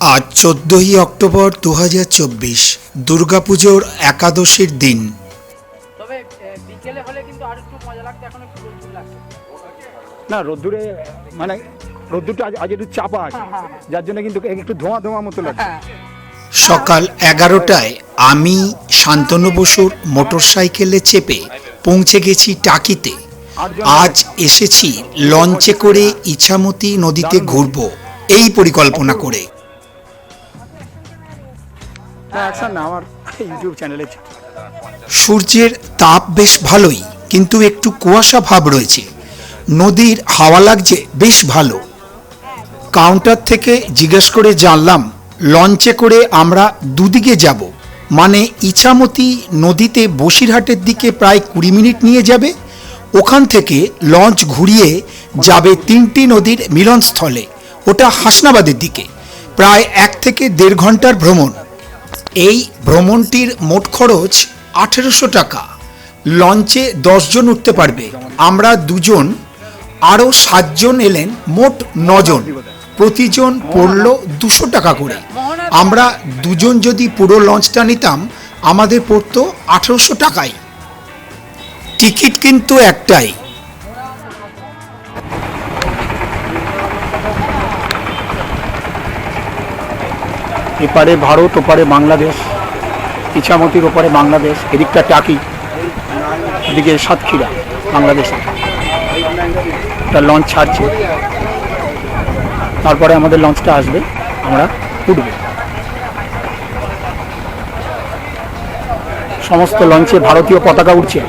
আজ চোদ্দোই অক্টোবর দু হাজার চব্বিশ দুর্গাপুজোর একাদশীর দিন। তবে বিকেলে হলে কিন্তু আর একটু মজা লাগতো এখন একটু রোদ্দুর লাগছে না রোদ্দুরে মানে রোদ্দুরটা আজ আজ একটু চাপা আছে যার জন্য কিন্তু একটু ধোঁয়া ধোঁয়া মতো লাগছে। সকাল এগারোটায় আমি শান্তনু বসুর মোটরসাইকেলে চেপে পৌঁছে গেছি টাকিতে। আজ এসেছি লঞ্চে করে ইছামতি নদীতে ঘুরব এই পরিকল্পনা করে। সূর্যের তাপ বেশ ভালোই, কিন্তু একটু কুয়াশা ভাব রয়েছে। নদীর হাওয়া লাগছে বেশ ভালো। কাউন্টার থেকে জিজ্ঞেস করে জানলাম লঞ্চে করে আমরা দুদিকে যাব। মানে ইছামতি নদীতে বসিরহাটের দিকে প্রায় কুড়ি মিনিট নিয়ে যাবে। ওখান থেকে লঞ্চ ঘুরিয়ে যাবে তিনটি নদীর মিলনস্থলে। ওটা হাসনাবাদের দিকে। প্রায় এক থেকে দেড় ঘণ্টার ভ্রমণ। এই ভ্রমণটির মোট খরচ আঠেরোশো টাকা। লঞ্চে দশজন উঠতে পারবে। আমরা দুজন, আরও সাতজন এলেন, মোট নজন। প্রতিজন পড়ল দুশো টাকা করে। আমরা দুজন যদি পুরো লঞ্চটা নিতাম, আমাদের পড়তো আঠেরোশো টাকাই টিকিট কিন্তু একটাই। এপারে ভারত, ওপারে বাংলাদেশ, ইছামতির ওপারে বাংলাদেশ, এদিকটা টাকি, এদিকে সাতক্ষীরা, বাংলাদেশে একটা লঞ্চ ছাড়ছে। তারপরে আমাদের লঞ্চটা আসবে, আমরা উঠবে। সমস্ত লঞ্চে ভারতীয় পতাকা উঠছে।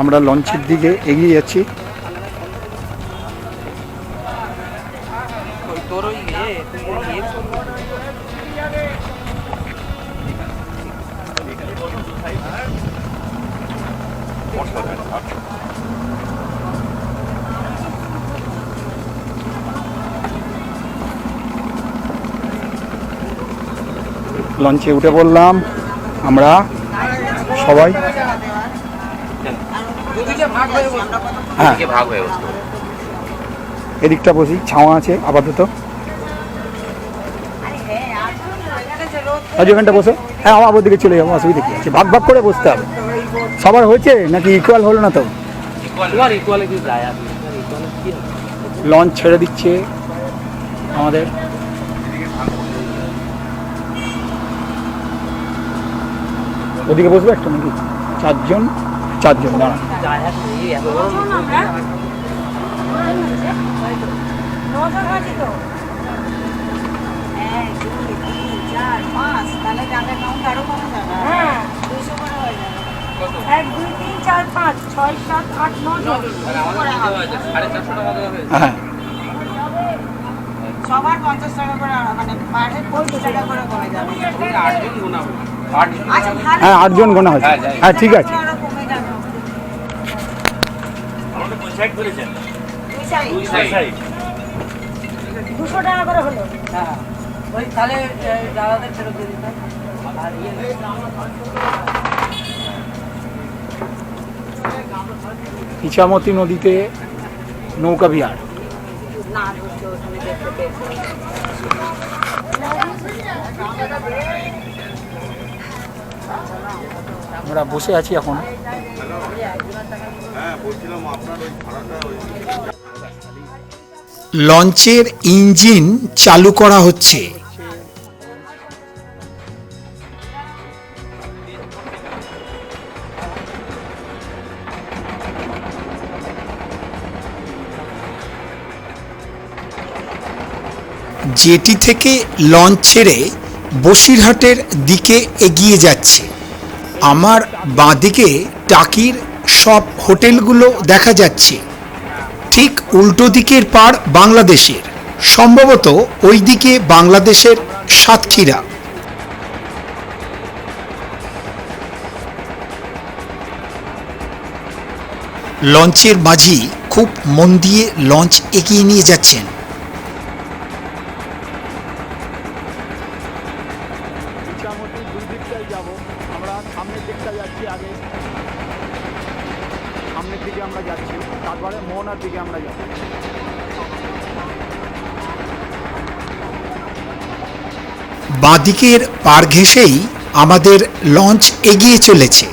আমরা লঞ্চের দিকে এগিয়ে যাচ্ছি। লঞ্চে উঠে পড়লাম আমরা সবাই হয়ে। হ্যাঁ এদিকটা বসি ছাওয়া আছে আপাতত আজ এখানটা বসো হ্যাঁ আমার দিকে চলে যাব অসুবিধা কি আছে ভাগ ভাগ করে বসতে হবে সবার হয়েছে নাকি ইকুয়াল হলো না তো? লঞ্চ ছেড়ে দিচ্ছে আমাদের ওদিকে বসবে একটা নাকি? চারজন? চারজন। এক দুই তিন চার পাঁচ তাহলে যাবে কাউন্ট আরও কমে যাবে হ্যাঁ। দুশো করে এক দুই তিন চার পাঁচ ছয় সাত আট হ্যাঁ সবার পঞ্চাশ টাকা করে মানে পারে পঁচিশ টাকা করে কমে যাবে। ভালো হ্যাঁ আটজন গোনা হয়েছে। হ্যাঁ ঠিক আছে আরও কমে যাবে দুই সাইড দুশো টাকা করে হলো হ্যাঁ ওই তাহলে দাদাদের ফেরত দিয়ে দিতাম আর ইয়ে ইছামতি নদীতে নৌকা বিহার। না আমরা বসে আছি এখন। লঞ্চের ইঞ্জিন চালু করা হচ্ছে। জেটি থেকে লঞ্চ ছেড়ে বসিরহাটের দিকে এগিয়ে যাচ্ছে। আমার বাঁদিকে টাকির সব হোটেলগুলো দেখা যাচ্ছে। ঠিক উল্টো দিকের পার বাংলাদেশের, সম্ভবত ওই দিকে বাংলাদেশের সাতক্ষীরা। লঞ্চের মাঝি খুব মন দিয়ে লঞ্চ এগিয়ে নিয়ে যাচ্ছেন। বাঁদিকের পার ঘেঁষেই আমাদের লঞ্চ এগিয়ে চলেছে।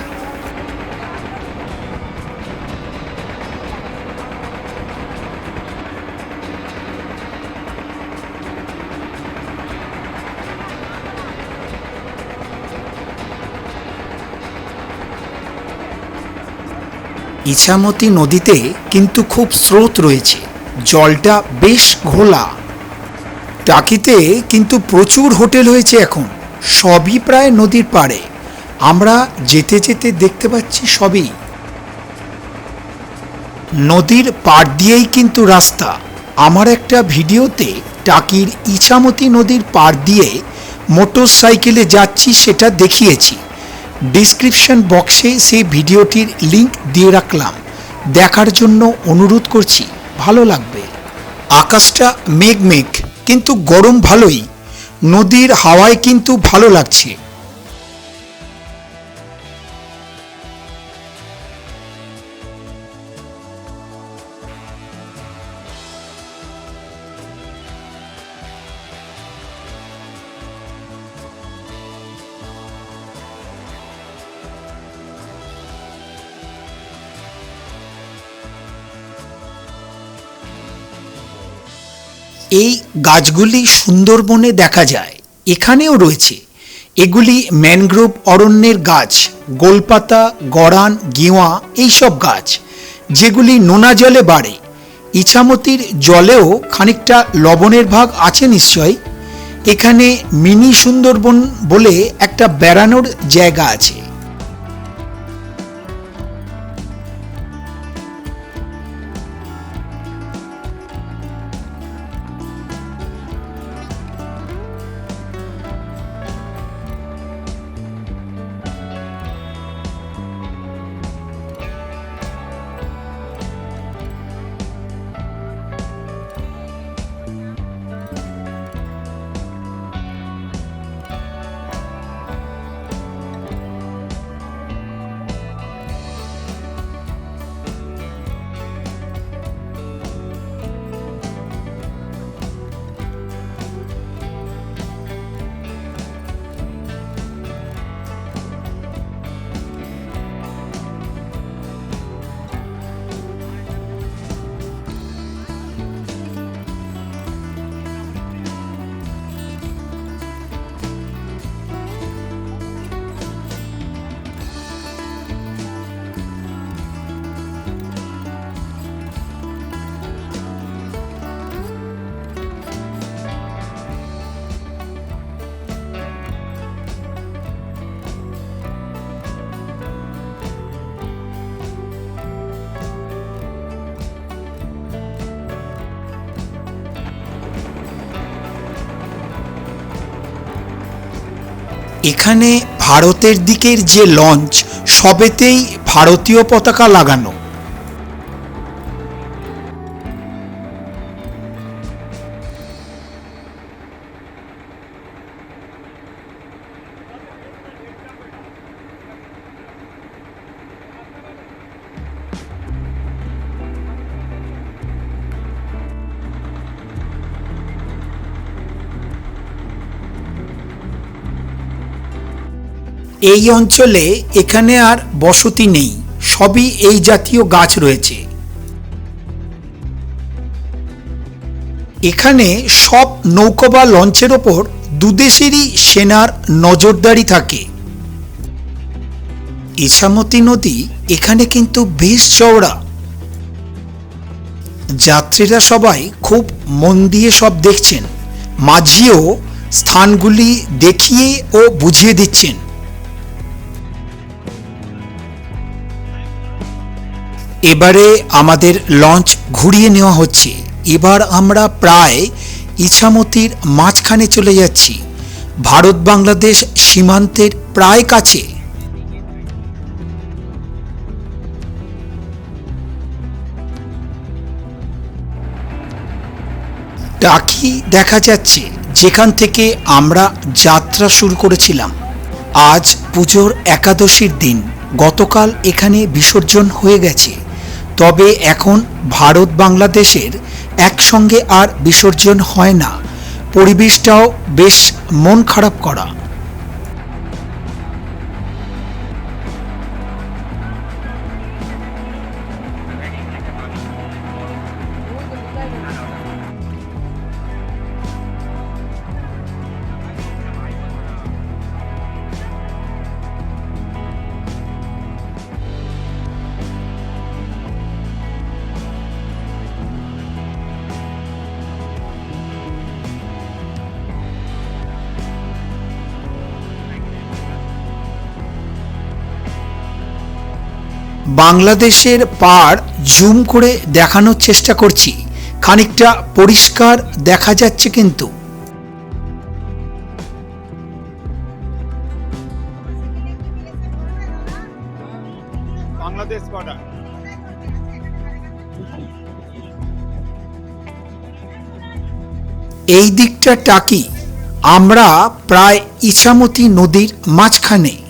ইছামতি নদীতে কিন্তু খুব স্রোত রয়েছে। জলটা বেশ ঘোলা। টাকিতে কিন্তু প্রচুর হোটেল হয়েছে এখন। সবই প্রায় নদীর পাড়ে। আমরা যেতে যেতে দেখতে পাচ্ছি সবই। নদীর পাড় দিয়েই কিন্তু রাস্তা। আমার একটা ভিডিওতে টাকির ইছামতি নদীর পাড় দিয়ে মোটর সাইকেলে যাচ্ছি সেটা দেখিয়েছি। ডিসক্রিপশন বক্সে সেই ভিডিওটির লিংক দিয়ে রাখলাম। দেখার জন্য অনুরোধ করছি, ভালো লাগবে। আকাশটা মেঘ মেঘ কিন্তু গরম ভালোই। নদীর হাওয়ায় কিন্তু ভালো লাগছে। এই গাছগুলি সুন্দরবনে দেখা যায়। এখানেও রয়েছে। এগুলি ম্যানগ্রোভ অরণ্যের গাছ, গোলপাতা গড়ান গেওয়া এইসব গাছ, যেগুলি নোনা জলে বাড়ে। ইছামতির জলেও খানিকটা লবণের ভাগ আছে নিশ্চয়। এখানে মিনি সুন্দরবন বলে একটা বেড়ানোর জায়গা আছে। এখানে ভারতের দিকের যে লঞ্চ সবেতেই ভারতীয় পতাকা লাগানো। এই অঞ্চলে এখানে আর বসতি নেই, সবই এই জাতীয় গাছ রয়েছে। এখানে সব নৌকা বা লঞ্চের ওপর দুদেশেরই সেনার নজরদারি থাকে। ইছামতি নদী এখানে কিন্তু বেশ চওড়া। যাত্রীরা সবাই খুব মন দিয়ে সব দেখছেন, মাঝিও স্থানগুলি দেখিয়ে ও বুঝিয়ে দিচ্ছেন। এবারে আমাদের লঞ্চ ঘুরিয়ে নেওয়া হচ্ছে। এবার আমরা প্রায় ইছামতির মাঝখানে চলে যাচ্ছি। ভারত বাংলাদেশ সীমান্তের প্রায় কাছে। টাকি দেখা যাচ্ছে, যেখান থেকে আমরা যাত্রা শুরু করেছিলাম। আজ পুজোর একাদশীর দিন। গতকাল এখানে বিসর্জন হয়ে গেছে। তবে এখন ভারত বাংলাদেশের একসঙ্গে আর বিসর্জন হয় না। পরিবেশটাও বেশ মন খারাপ করা। বাংলাদেশের পাড় জুম করে দেখানোর চেষ্টা করছি। খানিকটা পরিষ্কার দেখা যাচ্ছে কিন্তু। বাংলাদেশ বর্ডার। এই দিকটা টাকি। আমরা প্রায় ইছামতি নদীর মাঝখানে।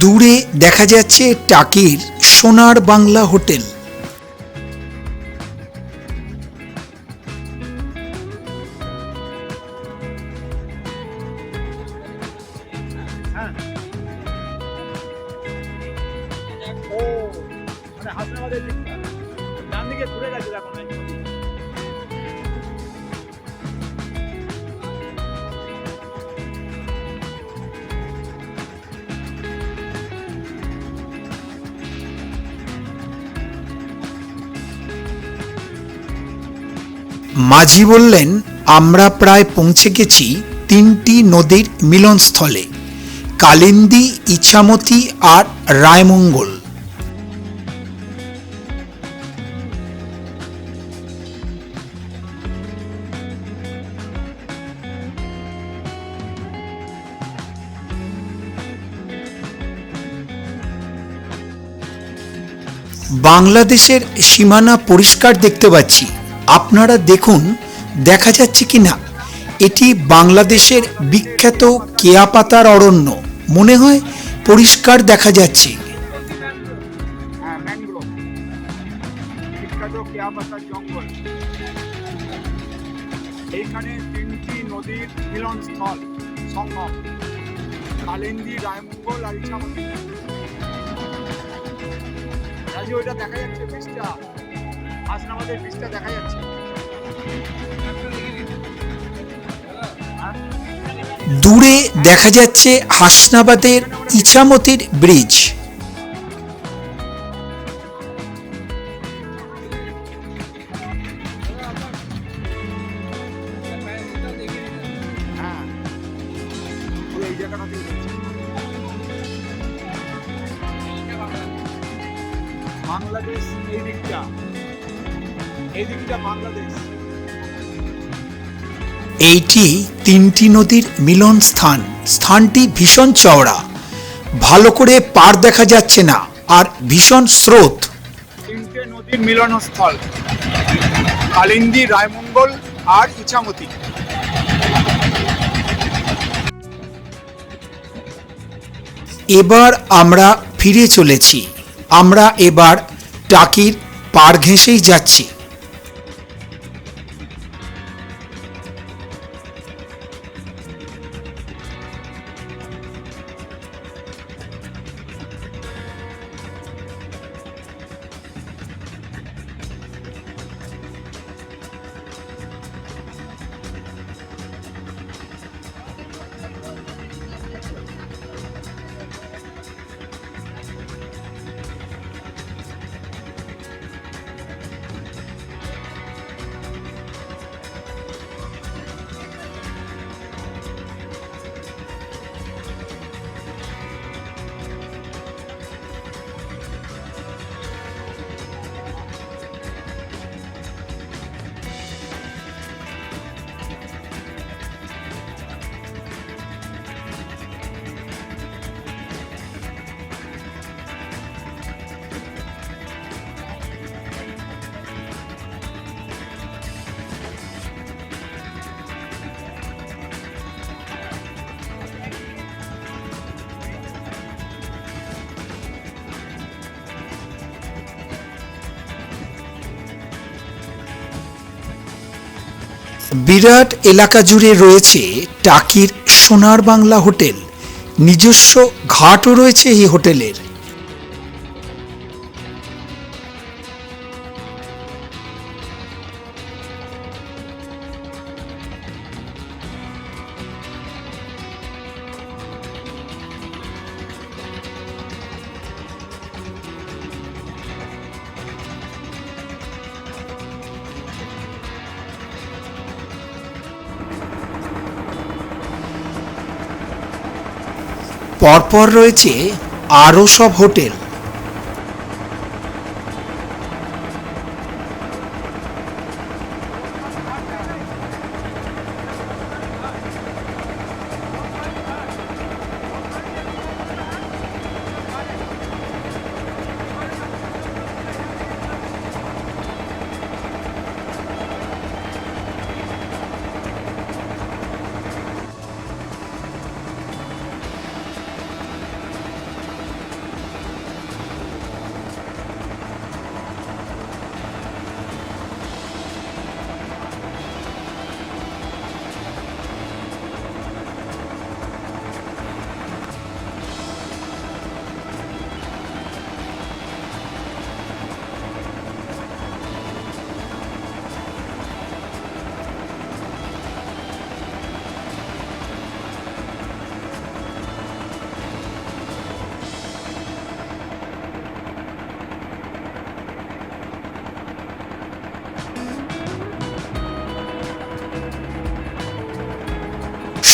দূরে দেখা যাচ্ছে টাকির সোনার বাংলা হোটেল। ও মানে হাসনাবাদের দিকটা ডান দিকে ঘুরে গেছে এখন মাঝি বললেন, আমরা প্রায় পৌঁছে গেছি তিনটি নদীর মিলনস্থলে, কালিন্দী, ইছামতি আর রায়মঙ্গল। বাংলাদেশের সীমানা পরিষ্কার দেখতে পাচ্ছি। আপনারা দেখুন, দেখা যাচ্ছে কি না, এটি বাংলাদেশের বিখ্যাত কেয়া পাতার অরণ্য। মনে হয় পরিষ্কার দেখা যাচ্ছে। এইখানে তিনটি নদীর সঙ্গম রায়মঙ্গল আর দেখা যাচ্ছে আমাদের বীজটা দেখা যাচ্ছে। দূরে দেখা যাচ্ছে হাসনাবাদের ইছামতির ব্রিজ। এইটি তিনটি নদীর মিলন স্থান। স্থানটি ভীষণ চওড়া। ভালো করে পার দেখা যাচ্ছে না আর ভীষণ স্রোত। তিনটে নদীর মিলনস্থল কালিন্দী রায়মঙ্গল আর ইছামতি। এবার আমরা ফিরে চলেছি। আমরা এবার টাকির পার ঘেঁষেই যাচ্ছি। বিরাট এলাকা জুড়ে রয়েছে টাকির সোনার বাংলা হোটেল। নিজস্ব ঘাটও রয়েছে এই হোটেলের। পরপর রয়েছে আরও সব হোটেল।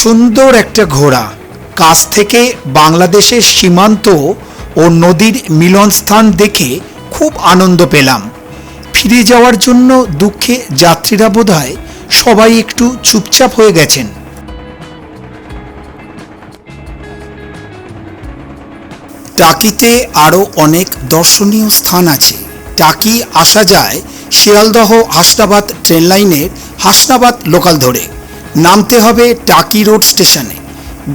সুন্দর একটা ঘোড়া, কাছ থেকে বাংলাদেশের সীমান্ত ও নদীর মিলনস্থান দেখে খুব আনন্দ পেলাম। ফিরে যাওয়ার জন্য দুঃখে যাত্রীরা বোধহয় সবাই একটু চুপচাপ হয়ে গেছেন। টাকিতে আরও অনেক দর্শনীয় স্থান আছে। টাকি, আসা যায় শিয়ালদহ হাসনাবাদ ট্রেন লাইনের হাসনাবাদ লোকাল ধরে। নামতে হবে টাকি রোড স্টেশনে।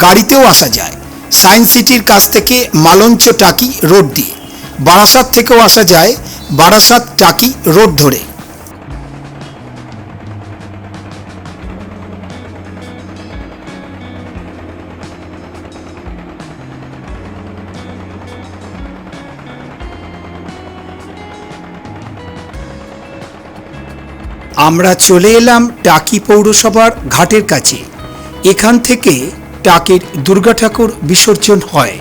গাড়িতেও আসা যায়। সায়েন্স সিটির কাছ থেকে মালঞ্চ টাকি রোড দিয়ে। বারাসাত থেকেও আসা যায় বারাসাত টাকি রোড ধরে। আমরা চলে এলাম টাকি পৌরসভার ঘাটের কাছে। এখান থেকে টাকির দুর্গা ঠাকুর বিসর্জন হয়।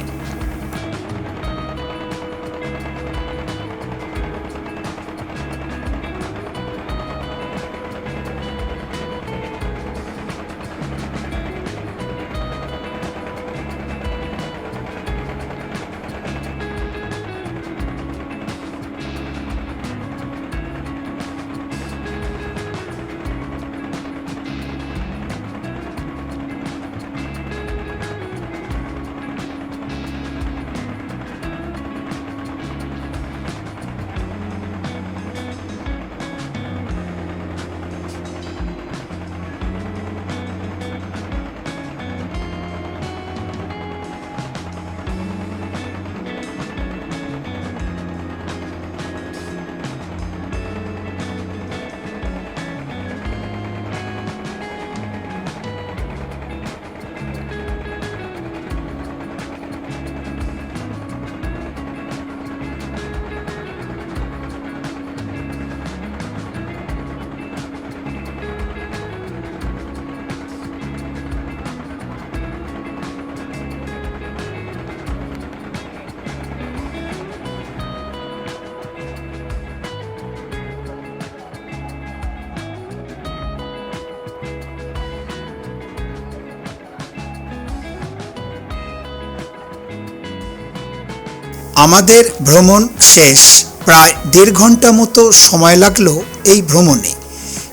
আমাদের ভ্রমণ শেষ। প্রায় দেড় ঘণ্টা মতো সময় লাগল এই ভ্রমণে।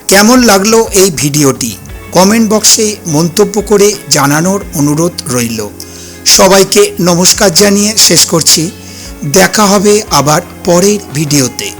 কেমন লাগল এই ভিডিওটি? কমেন্ট বক্সে মন্তব্য করে জানানোর অনুরোধ রইল। সবাইকে নমস্কার জানিয়ে শেষ করছি। দেখা হবে আবার পরের ভিডিওতে।